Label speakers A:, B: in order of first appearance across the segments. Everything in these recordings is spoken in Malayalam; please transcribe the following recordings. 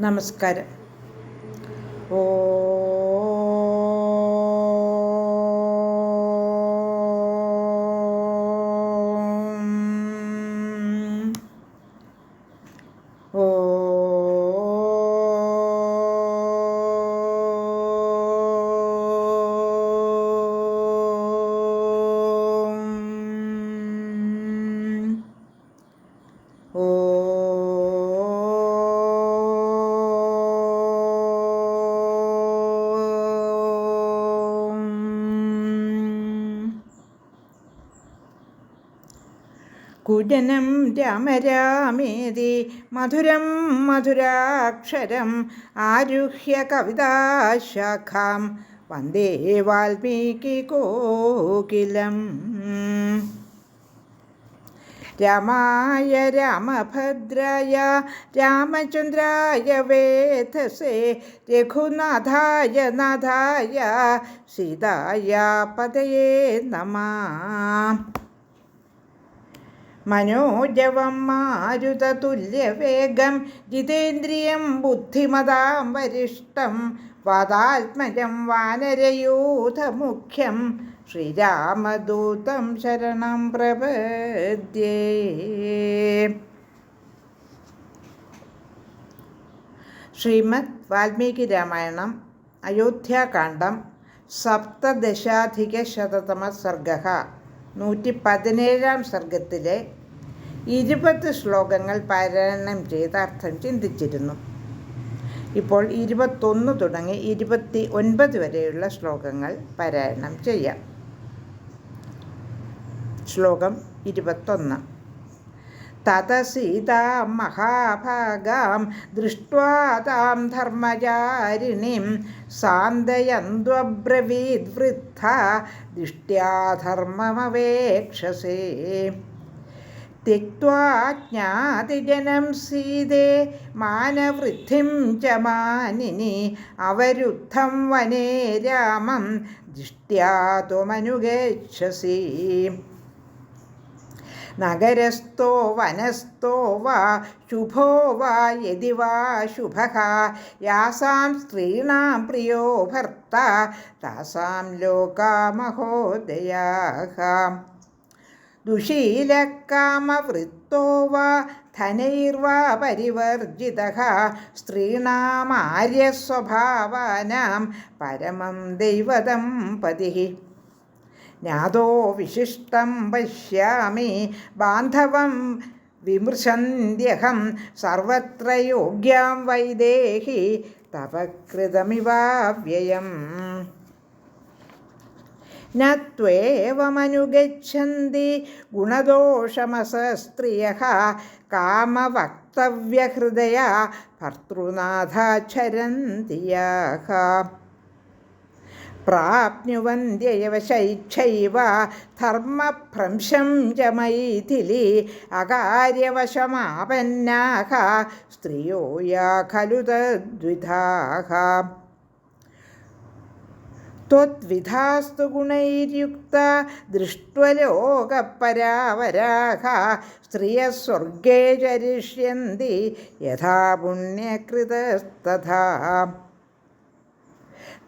A: നമസ്കാരം. ഓ കുജനം രാമരാമേതി മധുരം മധുരാക്ഷരം ആരുഹ്യ കവിതാശാഖാം വന്ദേ വാൽമീകി കോകിലം രാമായ രാമഭദ്രായ രാമചന്ദ്രായ വേധസേ രഘുനാഥായ നാഥായ സീതായ പതയേ നമ മനോജവം മാരുതതുല്യവേഗം ജിതേന്ദ്രിയം ബുദ്ധിമതാം വരിഷ്ടം വാതാത്മജം വാനരയൂഥമുഖ്യം ശ്രീരാമദൂതം ശരണം പ്രപദ്യേ. ശ്രീമദ് വാൽമീകി രാമായണം അയോധ്യാകാന്ഡം സപ്തദശാധികശതമ സർഗ നൂറ്റി പതിനേഴാം സർഗത്തിലെ ഇരുപത് ശ്ലോകങ്ങൾ പാരായണം ചെയ്ത് അർത്ഥം ചിന്തിച്ചിരുന്നു. ഇപ്പോൾ ഇരുപത്തൊന്ന് തുടങ്ങി ഇരുപത്തി ഒൻപത് വരെയുള്ള ശ്ലോകങ്ങൾ പാരായണം ചെയ്യാം. ശ്ലോകം ഇരുപത്തൊന്ന്. तत सीतां महाभागां दृष्ट्वा तां धर्मचारिणीं सान्दयन्द्वब्रवीद्वृद्धा दिष्ट्या धर्ममवेक्षसे त्यक्त्वा ज्ञातिजनं सीते मानवृद्धिं च मानिनि अवरुद्धं वने रामं दिष्ट्या त्वमनुगच्छसि നഗരസ്ഥോ വനസ്ഥോ വാ ശുഭോ വാ യതി വാ ശുഭഃ. യാസാം സ്ത്രീണാം പ്രിയോ ഭർത്ത താസാം ലോകാമഹോദയാഃ ദുഷീലക്കാമവൃത്തോ വാ ധനൈർവാ പരിവർജിത. സ്ത്രീണാമാര്യസ്വഭാവാനാം പരമം ദൈവതം പതിः ज्ञातो विशिष्टं पश्यामि बान्धवं विमृशन्त्यहं सर्वत्र योग्यां वैदेहि तपकृतमिवाव्ययम् न त्वेवमनुगच्छन्ति गुणदोषमसस्त्रियः कामवक्तव्यहृदया भर्तृनाथाचरन्ति याः പ്രാപ്നുവന്ത്യയവ ശൈക്ഷൈവ ധർമ്മഭ്രംശം ച മൈഥിലി അകാര്യവശമാപന്നാഹ സ്ത്രിയോ യാ ഖലു തദ്വിധാഹ त्वद्विधास्तु गुणैर्युक्ता दृष्ट्वलोकपरावराः स्त्रियः स्वर्गे चरिष्यन्ति यथा पुण्यकृतस्तथा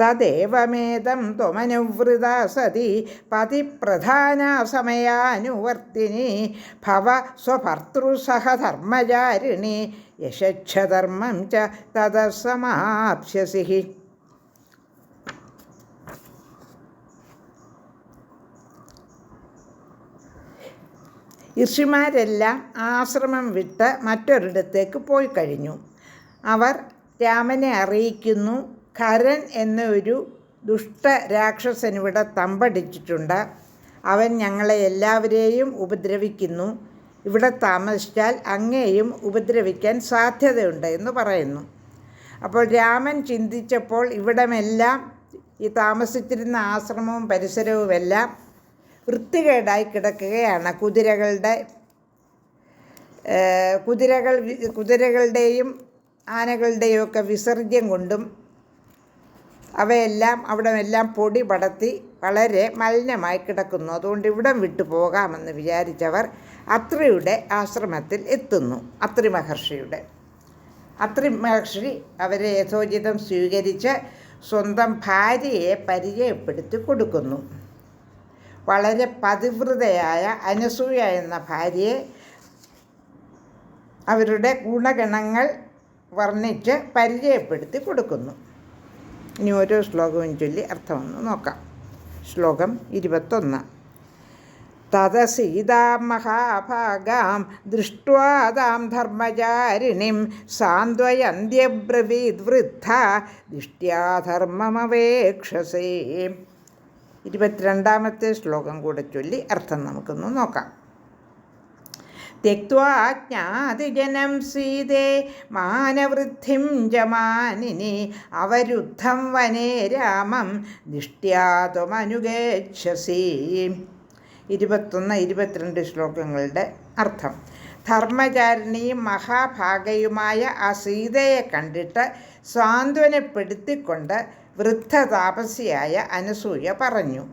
A: തദേവമേതം ത്വമനുവൃത സതി പതിപ്രധാന സമയാനുവർത്തിനി ഭവ സ്വഭർത്തൃസഹധർമ്മചാരിണി യശക്ഷധർമ്മം ച തതസമാപ്സ്യസി ഋഷിമാരെല്ലാം ആശ്രമം വിട്ട് മറ്റൊരിടത്തേക്ക് പോയി കഴിഞ്ഞു. അവർ രാമനെ അറിയിക്കുന്നു. ഖരൻ എന്നൊരു ദുഷ്ട രാക്ഷസനിവിടെ തമ്പടിച്ചിട്ടുണ്ട്. അവൻ ഞങ്ങളെ എല്ലാവരെയും ഉപദ്രവിക്കുന്നു. ഇവിടെ താമസിച്ചാൽ അങ്ങേയും ഉപദ്രവിക്കാൻ സാധ്യതയുണ്ട് എന്ന് പറയുന്നു. അപ്പോൾ രാമൻ ചിന്തിച്ചപ്പോൾ ഇവിടമെല്ലാം ഈ താമസിച്ചിരുന്ന ആശ്രമവും പരിസരവുമെല്ലാം വൃത്തികേടായി കിടക്കുകയാണ്. കുതിരകളുടെ കുതിരകൾ കുതിരകളുടെയും ആനകളുടെയും ഒക്കെ വിസർജ്യം കൊണ്ടും അവയെല്ലാം അവിടെ എല്ലാം പൊടി പടത്തി വളരെ മലിനമായി കിടക്കുന്നു. അതുകൊണ്ട് ഇവിടം വിട്ടു പോകാമെന്ന് വിചാരിച്ചവർ അത്രിയുടെ ആശ്രമത്തിൽ എത്തുന്നു അത്രി മഹർഷിയുടെ. അത്രി മഹർഷി അവരെ യഥോചിതം സ്വീകരിച്ച് സ്വന്തം ഭാര്യയെ പരിചയപ്പെടുത്തി കൊടുക്കുന്നു. വളരെ പതിവ്രതയായ അനസൂയ എന്ന ഭാര്യയെ അവരുടെ ഗുണഗണങ്ങൾ വർണിച്ച് പരിചയപ്പെടുത്തി കൊടുക്കുന്നു. ഇനി ഓരോ ശ്ലോകവും ചൊല്ലി അർത്ഥമൊന്ന് നോക്കാം. ശ്ലോകം ഇരുപത്തൊന്ന്. തതസീതാം മഹാഭാഗാം ദൃഷ്ട്വാ താം ധർമ്മചാരിണിം സാന്ത്വയന്ത്യബ്രവീദ് വൃദ്ധ ദിഷ്ട്യാധർമ്മമവേക്ഷസേ ഇരുപത്തിരണ്ടാമത്തെ ശ്ലോകം കൂടെ ചൊല്ലി അർത്ഥം നമുക്കൊന്ന് നോക്കാം. ത്യക്വാജ്ഞാതിജനം സീതേ മാനവൃദ്ധിം ജമാനിനി അവരുദ്ധം വനേ രാമം ദിഷ്ട്യാതുമനുഗേച്ഛസി ഇരുപത്തൊന്ന് ഇരുപത്തിരണ്ട് ശ്ലോകങ്ങളുടെ അർത്ഥം. ധർമ്മചാരണിയും മഹാഭാഗയുമായ ആ സീതയെ കണ്ടിട്ട് സാന്ത്വനപ്പെടുത്തിക്കൊണ്ട് വൃദ്ധതാപസിയായ അനസൂയ പറഞ്ഞു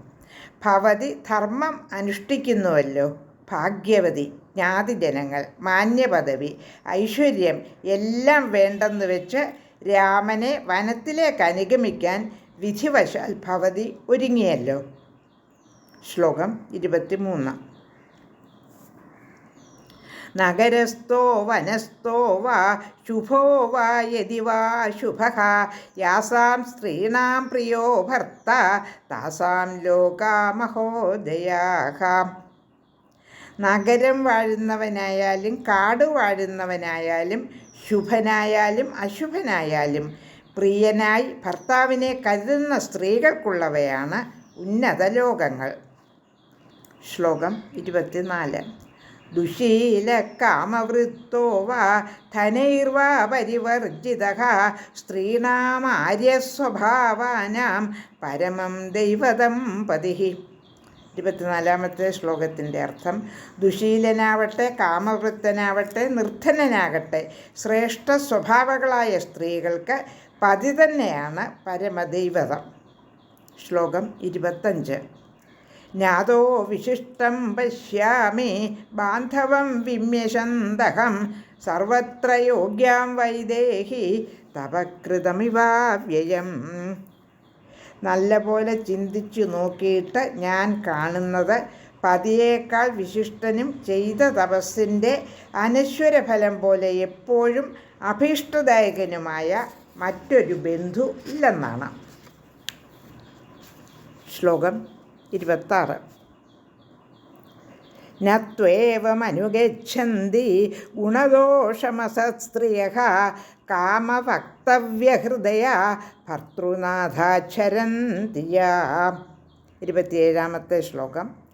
A: ഭവതി ധർമ്മം അനുഷ്ഠിക്കുന്നുവല്ലോ ഭാഗ്യവതി. ജ്ഞാതിജനങ്ങൾ മാന്യപദവി ഐശ്വര്യം എല്ലാം വേണ്ടെന്ന് വെച്ച് രാമനെ വനത്തിലേക്ക് അനുഗമിക്കാൻ വിധിവശാൽ ഭവതി ഒരുങ്ങിയല്ലോ. ശ്ലോകം ഇരുപത്തിമൂന്ന്. നഗരസ്ഥോ വനസ്ഥോ വാ ശുഭോ വാ യതി വാ ശുഭ. യാസാം സ്ത്രീണാം പ്രിയോ ഭർത്ത താസാം ലോകാമഹോദയാഹ നഗരം വാഴുന്നവനായാലും കാട് വാഴുന്നവനായാലും ശുഭനായാലും അശുഭനായാലും പ്രിയനായി ഭർത്താവിനെ കരുതുന്ന സ്ത്രീകൾക്കുള്ളവയാണ് ഉന്നത ലോകങ്ങൾ. ശ്ലോകം ഇരുപത്തിനാല്. ദുശീല കാമവൃത്തോ വാ ധനൈർവാ പരിവർജിത സ്ത്രീണാമാര്യസ്വഭാവാനാം പരമം ദൈവതം പതി ഇരുപത്തിനാലാമത്തെ ശ്ലോകത്തിന്റെ അർത്ഥം ദുശീലനാവട്ടെ കാമവൃത്തനാവട്ടെ നിർധനനാകട്ടെ ശ്രേഷ്ഠ സ്വഭാവങ്ങളായ സ്ത്രീകൾക്ക് പതി തന്നെയാണ് പരമദൈവതം. ശ്ലോകം ഇരുപത്തഞ്ച്. ജ്ഞാതോ വിശിഷ്ടം പശ്യാമി ബാന്ധവം വിമ്യശന്തകം സർവത്ര യോഗ്യാം വൈദേഹി തപകൃതമിവാവ്യയം. നല്ലപോലെ ചിന്തിച്ചു നോക്കിയിട്ട് ഞാൻ കാണുന്നത് പതിയേക്കാൾ വിശിഷ്ടനും ചെയ്ത തപസ്സിന്റെ അനശ്വരഫലം പോലെ എപ്പോഴും അഭീഷ്ടദായകനുമായ മറ്റൊരു ബന്ധു ഇല്ലെന്നാണ്. ശ്ലോകം ഇരുപത്താറ്. നത്വേവമനുഗച്ഛന്തി ഗുണദോഷമസസ്ത്രിയ കാമവക്തവ്യഹൃദയ ഭർത്തൃനാഥാചരന്തിയ. ഇരുപത്തിയേഴാമത്തെ ശ്ലോകം.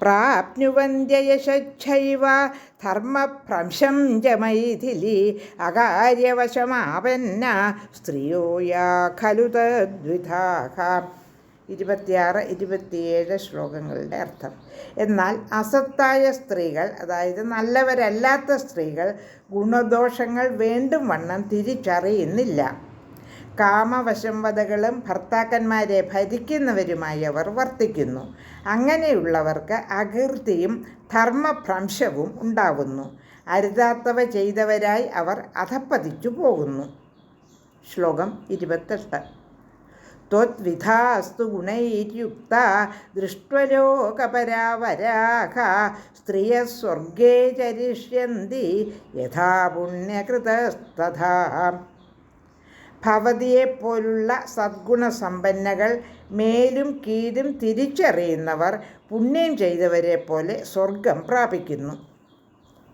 A: പ്രാപ്നുവന്ധ്യയശൈവ ധർമ്മഭ്രംശം ച മൈഥിലി അകാര്യവശമാപന്ന സ്ത്രീയോ യാ ഖലു തദ്വിധാഹ ഇരുപത്തിയാറ് ഇരുപത്തിയേഴ് ശ്ലോകങ്ങളുടെ അർത്ഥം. എന്നാൽ അസത്തായ സ്ത്രീകൾ അതായത് നല്ലവരല്ലാത്ത സ്ത്രീകൾ ഗുണദോഷങ്ങൾ വേണ്ടും വണ്ണം തിരിച്ചറിയുന്നില്ല. കാമവശംവതകളും ഭർത്താക്കന്മാരെ ഭരിക്കുന്നവരുമായി അവർ വർത്തിക്കുന്നു. അങ്ങനെയുള്ളവർക്ക് അകീർത്തിയും ധർമ്മഭ്രംശവും ഉണ്ടാകുന്നു അരുതാത്തവ ചെയ്തവരായി അവർ അധപ്പതിച്ചു പോകുന്നു. ശ്ലോകം ഇരുപത്തെട്ട്. त्वद्विधास्तु गुणैर्युक्ता दृष्ट्वलोकपरावराः स्त्रियः स्वर्गे चरिष्यन्ति യഥാ പുണ്യകൃതസ്തഥാ ഭവതിയെപ്പോലുള്ള സദ്ഗുണസമ്പന്നകൾ മേലും കീഴും തിരിച്ചറിയുന്നവർ പുണ്യം ചെയ്തവരെ പോലെ സ്വർഗം പ്രാപിക്കുന്നു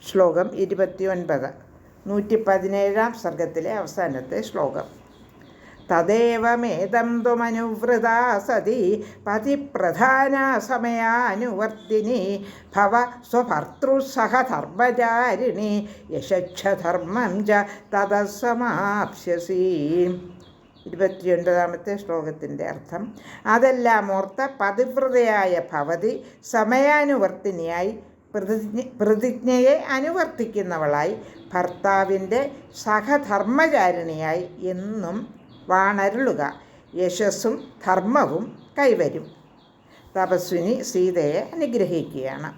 A: ശ്ലോകം ഇരുപത്തിയൊൻപത് നൂറ്റി പതിനേഴാം സർഗത്തിലെ അവസാനത്തെ ശ്ലോകം തദേവമേതം ത്വമനുവൃതാ സതി പതിപ്രധാന ഭവ സ്വഭർത്തൃസഹധർമ്മചാരിണി യശക്ഷധർമ്മം ച തതസമാപ്സ്യസി. ഇരുപത്തിയൊൻപതാമത്തെ ശ്ലോകത്തിന്റെ അർത്ഥം അതെല്ലാം ഓർത്ത പതിവ്രതയായ ഭവതി സമയാനുവർത്തിനിയായി പ്രതിജ്ഞ പ്രതിജ്ഞയെ അനുവർത്തിക്കുന്നവളായി ഭർത്താവിന്റെ സഹധർമ്മചാരിണിയായി എന്നും വാണരുളുക. യശസ്സും ധർമ്മവും കൈവരും. തപസ്വിനി സീതയെ അനുഗ്രഹിക്കുകയാണ്.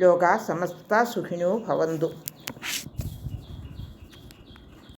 A: ലോക സമസ്ത സുഖിനോ ഭവന്തു.